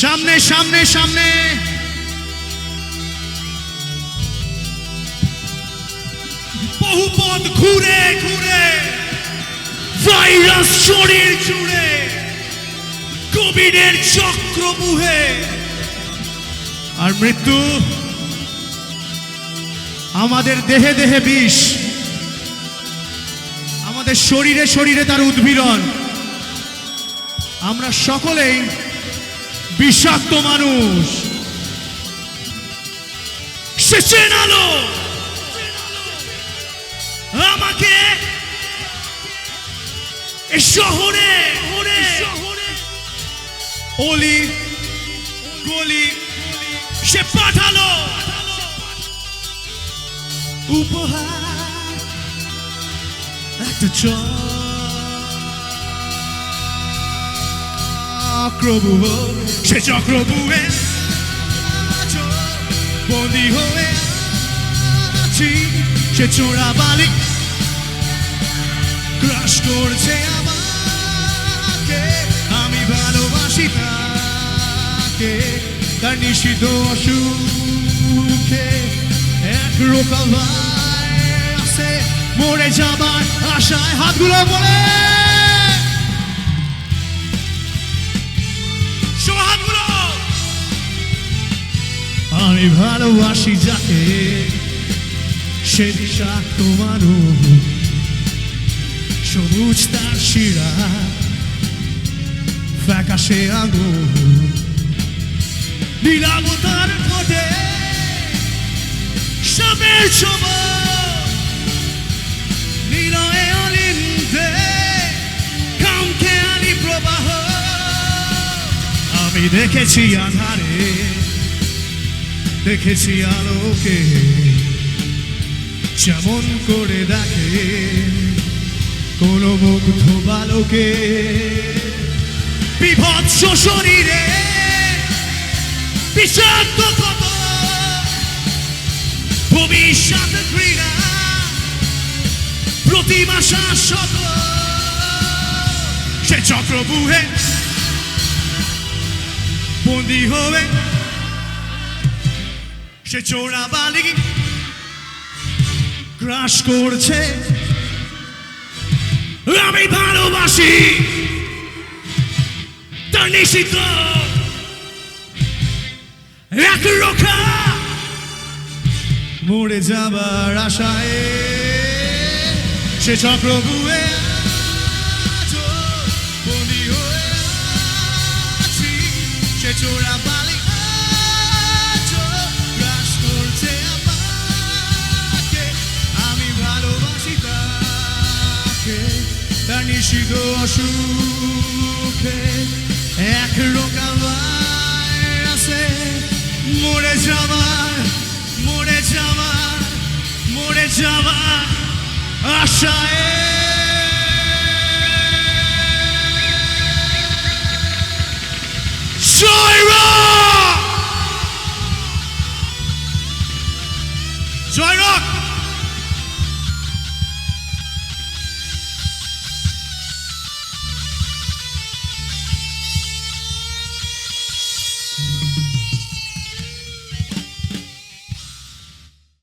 সামনে সামনে সামনে। বহু পথ ঘুরে ঘুরে। ভাইরাস শরীর জুড়ে। কোভিডের চক্র মুহে। আর মৃত্যু আমাদের দেহে দেহে বিষ। আমাদের শরীরে শরীরে তার উদ্ভীরণ। আমরা সকলেই বিষাক্ত মানুষ। সে চেনালো আমাকে শহরে অলি গলি সে পাঠালো। উপহার একটা চক্রবুহ সে চক্রবুহে বন্দি হয়ে আছি, সে চোরা বালি ক্রাশ করছে আমাকে। আমি ভালোবাসি তাকে, তার নিষিদ্ধ অসুখে এক রোকা আছে, মরে যাবার আশায় হাতগুলো বলে। আমি ভালোবাসি যাকে, সে বিষাক্ত মানুষ সবুজ তার শিরা, ফ্যাকাশে আগুন। নীলাবতার ঠোঁটে সাপের সময় নিলয়ে অলিন্দে প্রবাহ। আমি দেখেছি আধারে দেখেছি আলোকে, যেমন করে দেখে কোনো মুগ্ধ বালকে। বিভৎস শরীরে বিষাক্ত কত, ভবিষ্যৎ ক্রীড়া প্রতিমা শাশ্বত। সে চক্রবুহে বন্দি হবে সে চোরা বালি গ্রাস করছে। আমি ভালোবাসি। তার নিষিদ্ধ। এক রক্ষা মরে যাবার আশায় সে আছি, সে চোরা বালি নিষিদ্ধ অসুখে এক রোকা আছে। মরে যাবার মরে যাবার মরে যাবার আশায়